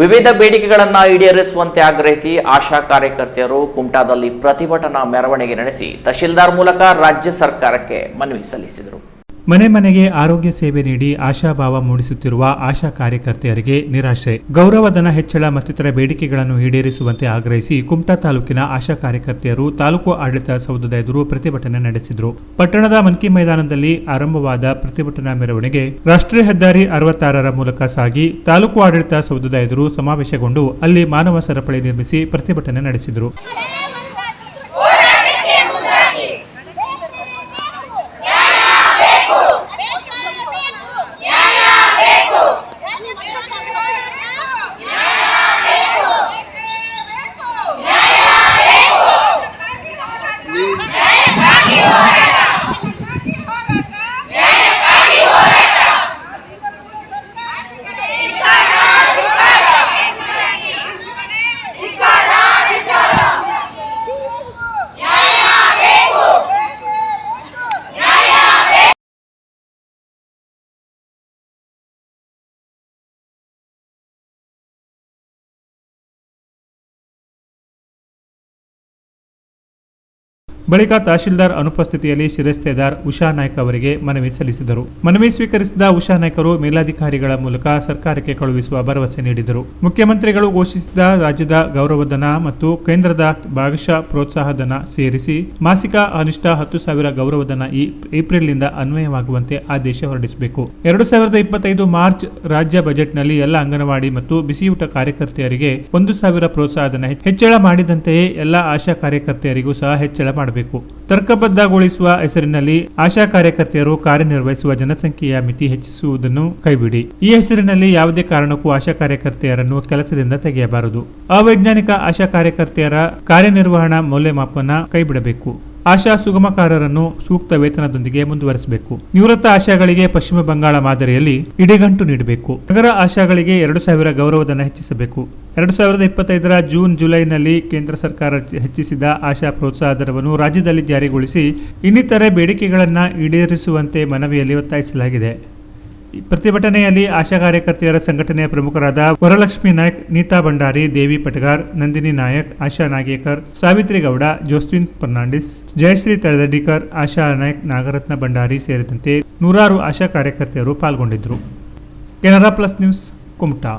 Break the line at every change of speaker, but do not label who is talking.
ವಿವಿಧ ಬೇಡಿಕೆಗಳನ್ನು ಈಡೇರಿಸುವಂತೆ ಆಗ್ರಹಿಸಿ ಆಶಾ ಕಾರ್ಯಕರ್ತೆಯರು ಕುಮಟಾದಲ್ಲಿ ಪ್ರತಿಭಟನಾ ಮೆರವಣಿಗೆ ನಡೆಸಿ ತಹಶೀಲ್ದಾರ್ ಮೂಲಕ ರಾಜ್ಯ ಸರ್ಕಾರಕ್ಕೆ ಮನವಿ ಸಲ್ಲಿಸಿದರು.
ಮನೆ ಮನೆಗೆ ಆರೋಗ್ಯ ಸೇವೆ ನೀಡಿ ಆಶಾಭಾವ ಮೂಡಿಸುತ್ತಿರುವ ಆಶಾ ಕಾರ್ಯಕರ್ತೆಯರಿಗೆ ನಿರಾಶೆ. ಗೌರವಧನ ಹೆಚ್ಚಳ ಮತ್ತಿತರ ಬೇಡಿಕೆಗಳನ್ನು ಈಡೇರಿಸುವಂತೆ ಆಗ್ರಹಿಸಿ ಕುಮಟಾ ತಾಲೂಕಿನ ಆಶಾ ಕಾರ್ಯಕರ್ತೆಯರು ತಾಲೂಕು ಆಡಳಿತ ಸೌಧದ ಎದುರು ಪ್ರತಿಭಟನೆ ನಡೆಸಿದರು. ಪಟ್ಟಣದ ಮನ್ಕಿ ಮೈದಾನದಲ್ಲಿ ಆರಂಭವಾದ ಪ್ರತಿಭಟನಾ ಮೆರವಣಿಗೆ ರಾಷ್ಟ್ರೀಯ ಹೆದ್ದಾರಿ ಅರವತ್ತಾರರ ಮೂಲಕ ಸಾಗಿ ತಾಲೂಕು ಆಡಳಿತ ಸೌಧದ ಎದುರು ಸಮಾವೇಶಗೊಂಡು ಅಲ್ಲಿ ಮಾನವ ಸರಪಳಿ ನಿರ್ಮಿಸಿ ಪ್ರತಿಭಟನೆ ನಡೆಸಿದರು. ಬಳಿಕ ತಹಶೀಲ್ದಾರ್ ಅನುಪಸ್ಥಿತಿಯಲ್ಲಿ ಶಿರಸ್ತೇದಾರ್ ಉಷಾ ನಾಯ್ಕ ಅವರಿಗೆ ಮನವಿ ಸಲ್ಲಿಸಿದರು. ಮನವಿ ಸ್ವೀಕರಿಸಿದ ಉಷಾ ನಾಯ್ಕರು ಮೇಲಾಧಿಕಾರಿಗಳ ಮೂಲಕ ಸರ್ಕಾರಕ್ಕೆ ಕಳುಹಿಸುವ ಭರವಸೆ ನೀಡಿದರು. ಮುಖ್ಯಮಂತ್ರಿಗಳು ಘೋಷಿಸಿದ ರಾಜ್ಯದ ಗೌರವಧನ ಮತ್ತು ಕೇಂದ್ರದ ಭಾಗಶಃ ಪ್ರೋತ್ಸಾಹಧನ ಸೇರಿಸಿ ಮಾಸಿಕ ಅನಿಷ್ಠ ಹತ್ತು ಸಾವಿರ ಗೌರವಧನ ಈ ಏಪ್ರಿಲ್ನಿಂದ ಅನ್ವಯವಾಗುವಂತೆ ಆದೇಶ ಹೊರಡಿಸಬೇಕು. ಎರಡು ಸಾವಿರದ ಇಪ್ಪತ್ತೈದು ಮಾರ್ಚ್ ರಾಜ್ಯ ಬಜೆಟ್ನಲ್ಲಿ ಎಲ್ಲ ಅಂಗನವಾಡಿ ಮತ್ತು ಬಿಸಿಯೂಟ ಕಾರ್ಯಕರ್ತೆಯರಿಗೆ ಒಂದು ಸಾವಿರ ಪ್ರೋತ್ಸಾಹಧನ ಹೆಚ್ಚಳ ಮಾಡಿದಂತೆಯೇ ಎಲ್ಲ ಆಶಾ ಕಾರ್ಯಕರ್ತೆಯರಿಗೂ ಸಹ ಹೆಚ್ಚಳ ಮಾಡಬೇಕು. ತರ್ಕಬದ್ಧಗೊಳಿಸುವ ಹೆಸರಿನಲ್ಲಿ ಆಶಾ ಕಾರ್ಯಕರ್ತೆಯರು ಕಾರ್ಯನಿರ್ವಹಿಸುವ ಜನಸಂಖ್ಯೆಯ ಮಿತಿ ಹೆಚ್ಚಿಸುವುದನ್ನು ಕೈಬಿಡಿ. ಈ ಹೆಸರಿನಲ್ಲಿ ಯಾವುದೇ ಕಾರಣಕ್ಕೂ ಆಶಾ ಕಾರ್ಯಕರ್ತೆಯರನ್ನು ಕೆಲಸದಿಂದ ತೆಗೆಯಬಾರದು. ಅವೈಜ್ಞಾನಿಕ ಆಶಾ ಕಾರ್ಯಕರ್ತೆಯರ ಕಾರ್ಯನಿರ್ವಹಣಾ ಮೌಲ್ಯಮಾಪನ ಕೈಬಿಡಬೇಕು. ಆಶಾ ಸುಗಮಕಾರರನ್ನು ಸೂಕ್ತ ವೇತನದೊಂದಿಗೆ ಮುಂದುವರಿಸಬೇಕು. ನಿವೃತ್ತ ಆಶಾಗಳಿಗೆ ಪಶ್ಚಿಮ ಬಂಗಾಳ ಮಾದರಿಯಲ್ಲಿ ಇಡಿಗಂಟು ನೀಡಬೇಕು. ನಗರ ಆಶಾಗಳಿಗೆ ಎರಡು ಸಾವಿರ ಗೌರವಧನ ಹೆಚ್ಚಿಸಬೇಕು. ಎರಡು ಸಾವಿರದ ಇಪ್ಪತ್ತೈದರ ಜೂನ್, ಜುಲೈನಲ್ಲಿ ಕೇಂದ್ರ ಸರ್ಕಾರ ಹೆಚ್ಚಿಸಿದ ಆಶಾ ಪ್ರೋತ್ಸಾಹ ದರವನ್ನು ರಾಜ್ಯದಲ್ಲಿ ಜಾರಿಗೊಳಿಸಿ ಇನ್ನಿತರೆ ಬೇಡಿಕೆಗಳನ್ನು ಈಡೇರಿಸುವಂತೆ ಮನವಿಯಲ್ಲಿ ಒತ್ತಾಯಿಸಲಾಗಿದೆ. ಪ್ರತಿಭಟನೆಯಲ್ಲಿ ಆಶಾ ಕಾರ್ಯಕರ್ತೆಯರ ಸಂಘಟನೆಯ ಪ್ರಮುಖರಾದ ವರಲಕ್ಷ್ಮಿ ನಾಯ್ಕ್, ನೀತಾ ಭಂಡಾರಿ, ದೇವಿ ಪಟಗಾರ್, ನಂದಿನಿ ನಾಯಕ್, ಆಶಾ ನಾಗೇಕರ್, ಸಾವಿತ್ರಿ ಗೌಡ, ಜೋಸ್ವಿನ್ ಫರ್ನಾಂಡಿಸ್, ಜಯಶ್ರೀ ತಳದಡ್ಡಿಕರ್, ಆಶಾ ನಾಯಕ್, ನಾಗರತ್ನ ಭಂಡಾರಿ ಸೇರಿದಂತೆ ನೂರಾರು ಆಶಾ ಕಾರ್ಯಕರ್ತೆಯರು ಪಾಲ್ಗೊಂಡಿದ್ದರು. Canara plus news, Kumta.